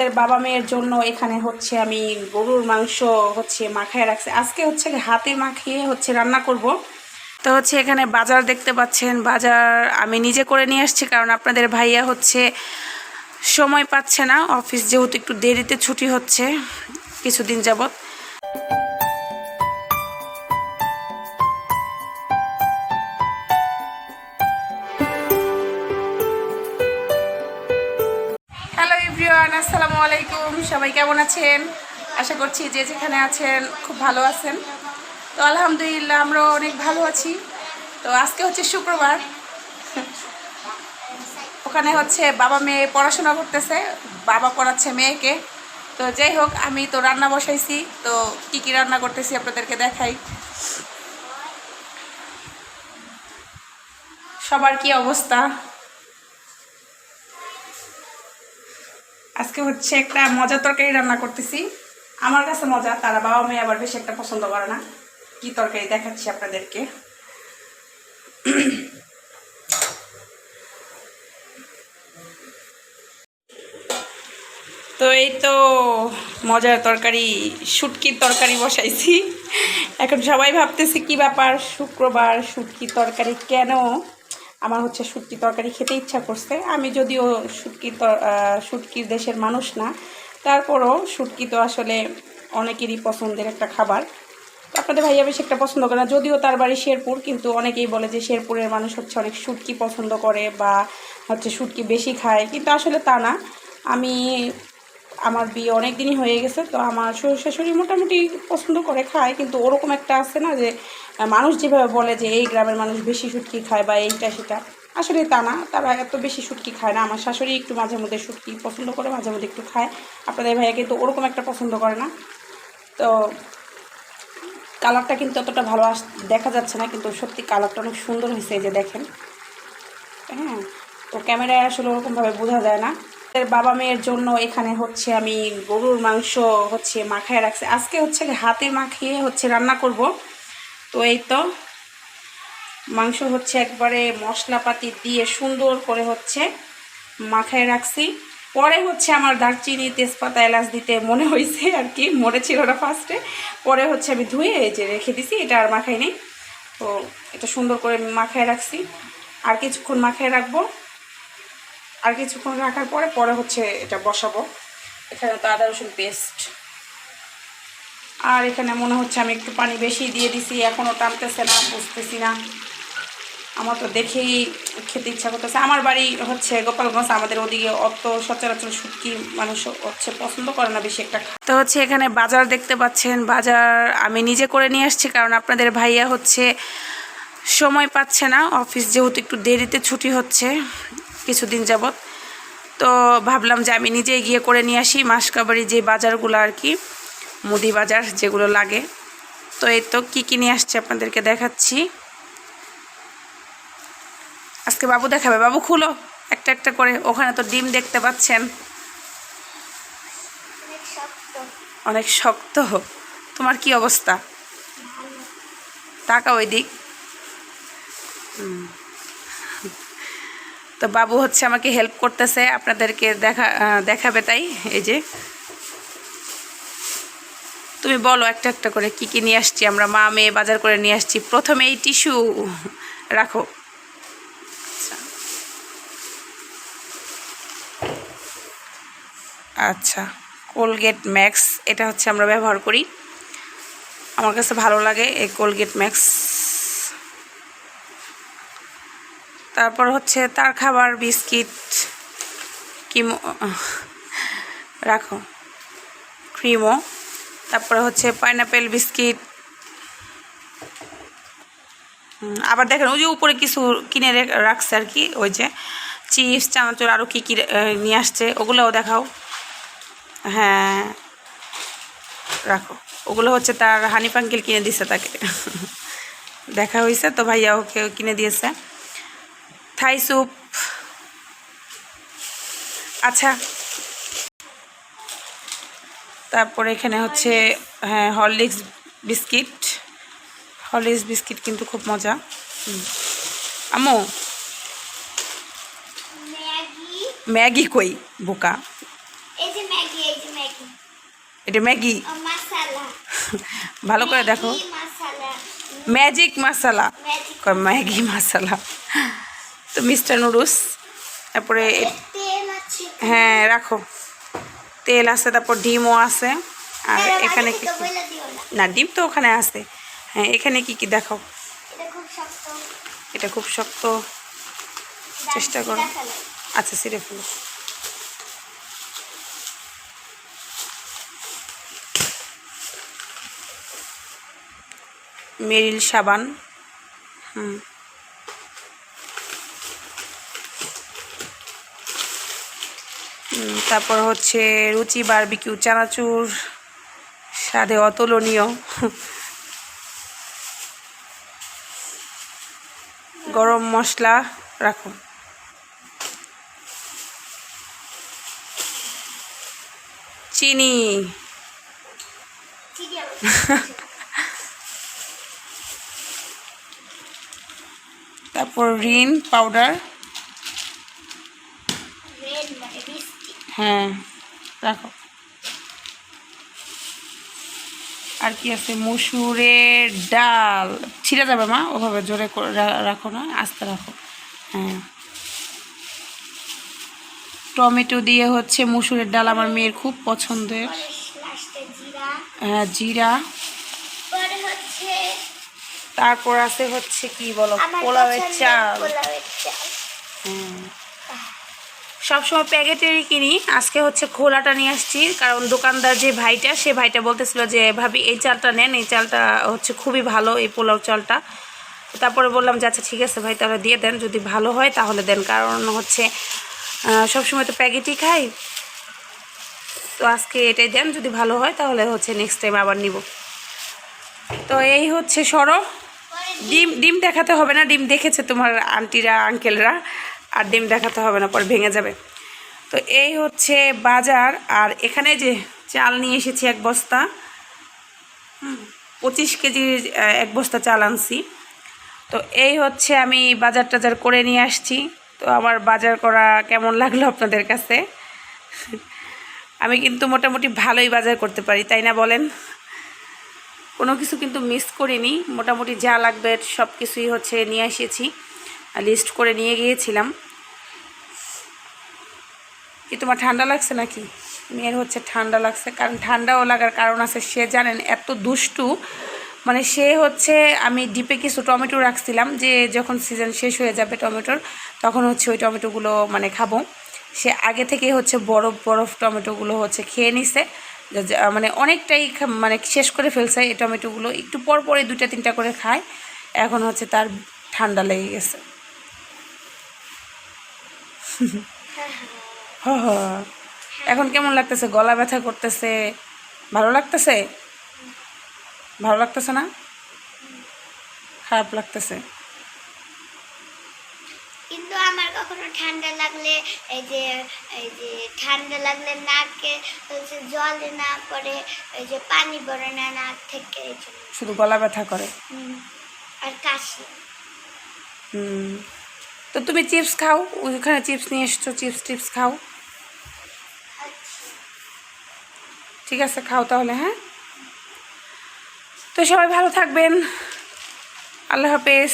বাবা মেয়ের জন্য এখানে হচ্ছে আমি গরুর মাংস হচ্ছে মাখায় রাখছি। আজকে হচ্ছে হাতে মাখিয়ে হচ্ছে রান্না করব। তো হচ্ছে এখানে বাজার দেখতে পাচ্ছেন। বাজার আমি নিজে করে নিয়ে আসছি কারণ আপনাদের ভাইয়া হচ্ছে সময় পাচ্ছে না। অফিস যেহেতু একটু দেরিতে ছুটি হচ্ছে, কিছুদিন যাবত এভরিওয়ান, আসসালামু আলাইকুম। সবাই কেমন আছেন? আশা করছি যে যেখানে আছেন খুব ভালো আছেন। তো আলহামদুলিল্লাহ, আমরাও অনেক ভালো আছি। তো আজকে হচ্ছে শুক্রবার। ওখানে হচ্ছে বাবা মেয়ে পড়াশোনা করতেছে, বাবা পড়াচ্ছে মেয়েকে। তো যাই হোক, আমি তো রান্না বসাইছি, তো কি কি রান্না করতেছি আপনাদেরকে দেখাই। সবার কি অবস্থা? আজকে হচ্ছে একটা মজার তরকারি রান্না করতেছি। আমার কাছে মজা, তারা বাবা মেয়ে আবার বেশি একটা পছন্দ করে না। কি তরকারি দেখাচ্ছি আপনাদেরকে। তো এই তো মজার তরকারি, শুটকির তরকারি বসাইছি। এখন সবাই ভাবতেছে কি ব্যাপার, শুক্রবার শুটকির তরকারি কেন? আমার হচ্ছে শুটকি তরকারি খেতে ইচ্ছা করছে। আমি যদিও শুটকির তর- শুটকির দেশের মানুষ না, তারপরও শুটকি তো আসলে অনেকেরই পছন্দের একটা খাবার। আপনাদের ভাইয়া বেশি একটা পছন্দ করে না, যদিও তার বাড়ি শেরপুর, কিন্তু অনেকেই বলে যে শেরপুরের মানুষ হচ্ছে অনেক শুটকি পছন্দ করে বা হচ্ছে শুটকি বেশি খায়, কিন্তু আসলে তা না। আমি, আমার বিয়ে অনেক দিনই হয়ে গেছে, তো আমার শ্বশুর শাশুড়ি মোটামুটি পছন্দ করে খায়, কিন্তু ওরকম একটা আছে না যে মানুষ যেভাবে বলে যে এই গ্রামের মানুষ বেশি শুটকি খায় বা এইটা সেটা, আসলে তা না। তারা এত বেশি শুটকি খায় না। আমার শাশুড়ি একটু মাঝে মধ্যে শুটকি পছন্দ করে, মাঝে মধ্যে একটু খায়। আপনাদের ভাইয়া কিন্তু ওরকম একটা পছন্দ করে না। তো কালারটা কিন্তু অতটা ভালো আস, দেখা যাচ্ছে না, কিন্তু সত্যি কালারটা অনেক সুন্দর হয়েছে এই যে দেখেন। হ্যাঁ তো ক্যামেরায় আসলে ওরকমভাবে বোঝা যায় না। বাবা মেয়ের জন্য এখানে হচ্ছে আমি গরুর মাংস হচ্ছে মাখায় রাখছি। আজকে হচ্ছে হাতে মাখিয়ে হচ্ছে রান্না করব। তো এই তো, মাংস হচ্ছে একবারে মশলাপাতি দিয়ে সুন্দর করে হচ্ছে মাখায় রাখছি। পরে হচ্ছে আমার দারচিনি তেজপাতা এলাচ দিতে মনে হয়েছে আর কি মনে ছিল না ফার্স্টে পরে হচ্ছে আমি ধুয়ে যে রেখে দিছি, এটা আর মাখাই নেই। তো এটা সুন্দর করে মাখায় রাখছি। আর কিছুক্ষণ মাখায় রাখব। আর কিছুক্ষণ রাখার পরে পরে হচ্ছে এটা বসাবো। এখানে তো আদা রসুন পেস্ট আর এখানে মনে হচ্ছে আমি একটু পানি বেশি দিয়ে দিছি এখনও টানতেছে না, বুঝতেছি না। আমার তো দেখেই খেতে ইচ্ছা করতেছে। আমার বাড়ি হচ্ছে গোপালগঞ্জ, আমাদের ওদিকে অত সচরাচর শুটকি মানুষ হচ্ছে পছন্দ করে না বেশি একটা তো হচ্ছে এখানে বাজার দেখতে পাচ্ছেন, বাজার আমি নিজে করে নিয়ে আসছি কারণ আপনাদের ভাইয়া হচ্ছে সময় পাচ্ছে না, অফিস যেহেতু একটু দেরিতে ছুটি হচ্ছে কিছুদিন যাবৎ। তো ভাবলাম যে আমি নিজেই গিয়ে করে নিয়ে আসি মাসকাবাড়ি যে বাজারগুলো আর কি। মুদি বাজার যেগুলো লাগে। তো এই তো কী কী নিয়ে আসছে আপনাদেরকে দেখাচ্ছি। আজকে বাবু দেখাবে, বাবু খুলো। একটা একটা করে, ওখানে তো ডিম দেখতে পাচ্ছেন। অনেক শক্ত। তোমার কি অবস্থা? টাকা ওই দিক। তো বাবু হচ্ছে আমাকে হেল্প করতেছে, আপনাদেরকে দেখা দেখাবে তাই, এই যে। তুমি বলো একটা একটা করে কি কি নিয়ে আসছি, আমরা মা মেয়ে বাজার করে নিয়ে আসছি। প্রথমে এই টিস্যু রাখো। আচ্ছা কোলগেট ম্যাক্স, এটা হচ্ছে আমরা ব্যবহার করি। আমার কাছে ভালো লাগে এই কোলগেট ম্যাক্স। তারপর হচ্ছে তার খাবার, বিস্কিট, কিমো রাখো। ক্রিমও তারপরে হচ্ছে পাইনাপেল, বিস্কিট। আবার দেখেন, ওই যে উপরে কিছু কিনে রাখছে আর কি, ওই যে চিপস, চানাচুর আরও কী কী নিয়ে আসছে, ওগুলোও দেখাও। হ্যাঁ রাখো। ওগুলো হচ্ছে তার হানি পাঙ্কিল কিনে দিছে তাকে। দেখা হয়েছে তো ভাইয়া ওকে কিনে দিয়েছে। Thai soup. আচ্ছা তারপরে এখানে হচ্ছে হ্যাঁ হরলিক্স বিস্কিট। হরলিক্স বিস্কিট কিন্তু খুব মজা। আম্মু। ম্যাগি। কই? বোকা। এটা ম্যাগি? ভালো করে দেখো। ম্যাজিক মশালা ম্যাগি মশালা তো মিস্টার নুডলস। তারপরে হ্যাঁ রাখো। তেল আছে তারপর ডিমও আছে। আর এখানে আগে কি না। ডিম তো ওখানে আছে। হ্যাঁ এখানে কি কি দেখাও এটা খুব শক্ত। এটা খুব শক্ত। চেষ্টা করো। আচ্ছা সিরে ফেলো। মেরিল সাবান। হুম হুম, তারপর হচ্ছে রুচি বারবিকিউ চানাচুর স্বাদে অতুলনীয়। গরম মশলা রাখুন। চিনি। তারপর রিন পাউডার। হ্যাঁ রাখো আর কি আছে? মসুরের ডাল। ছিঁড়ে যাবে মা ওভাবে জোরে করে রাখো না আস্তে রাখো। হ্যাঁ। টমেটো দিয়ে হচ্ছে মসুরের ডাল আমার মেয়ের খুব পছন্দের। জিরা হ্যাঁ জিরা। তারপর আছে হচ্ছে কি বলো? পোলাওয়ের চাল। হুম। সবসময় প্যাকেটেরই কিনি। আজকে হচ্ছে খোলাটা নিয়ে আসছি, কারণ দোকানদার যে ভাইটা, সে ভাইটা বলতেছিল যে, ভাবি, এই চালটা নেন, এই চালটা হচ্ছে খুবই ভালো, এই পোলাও চালটা। তারপরে বললাম যে আচ্ছা ঠিক আছে ভাই, তাহলে দিয়ে দেন, যদি ভালো হয় তাহলে দেন। কারণ হচ্ছে সবসময় তো প্যাকেটই খাই। তো আজকে এটাই দেন, যদি ভালো হয় তাহলে হচ্ছে নেক্সট টাইম আবার নিব। তো এই হচ্ছে সরো। ডিম ডিম দেখাতে হবে না, ডিম দেখেছে তোমার আন্টিরা, আঙ্কেলরা। আর ডিম দেখাতে হবে না, পরে ভেঙে যাবে। তো এই হচ্ছে বাজার, আর এখানে যে চাল নিয়ে এসেছি এক বস্তা পঁচিশ কেজির এক বস্তা চাল আনছি। তো এই হচ্ছে আমি বাজার টাজার করে নিয়ে আসছি। তো আমার বাজার করা কেমন লাগল আপনাদের কাছে? আমি কিন্তু মোটামুটি ভালোই বাজার করতে পারি, তাই না বলেন? কোনো কিছু কিন্তু মিস করিনি। মোটামুটি যা লাগবে সব কিছুই হচ্ছে নিয়ে এসেছি। লিস্ট করে নিয়ে গিয়েছিলাম। কি তোমার ঠান্ডা লাগছে নাকি? মেয়ের হচ্ছে ঠান্ডা লাগছে, কারণ ঠান্ডাও লাগার কারণ আছে, সে জানেন এত দুষ্টু। মানে সে হচ্ছে, আমি ডিপে কিছু টমেটো রাখছিলাম যে যখন সিজন শেষ হয়ে যাবে টমেটোর, তখন হচ্ছে ওই টমেটোগুলো মানে খাব। সে আগে থেকে হচ্ছে বরফ বরফ টমেটোগুলো হচ্ছে খেয়ে নিছে। মানে অনেকটাই মানে শেষ করে ফেলছে এই টমেটোগুলো। একটু পর পরে দুইটা, তিনটা করে খায়। এখন হচ্ছে তার ঠান্ডা লেগে গেছে। হ হ। এখন কেমন লাগতেছে? গলা ব্যথা করতেছে। ভালো লাগতেছে? ভালো লাগতেছে না? খারাপ লাগতেছে। কিন্তু আমার কখনো ঠান্ডা লাগলে এই যে এই যে ঠান্ডা লাগলে নাকে হচ্ছে জলে না পড়ে এই যে পানি পড়ে না নাক থেকে শুধু গলা ব্যথা করে। আর কাশি। হুম। তো তুমি চিপস খাও ওইখানে চিপস নিয়ে এসছো, চিপস টিপস খাও। ঠিক আছে, খাও তাহলে হ্যাঁ? তো সবাই ভালো থাকবেন। আল্লাহ হাফেজ।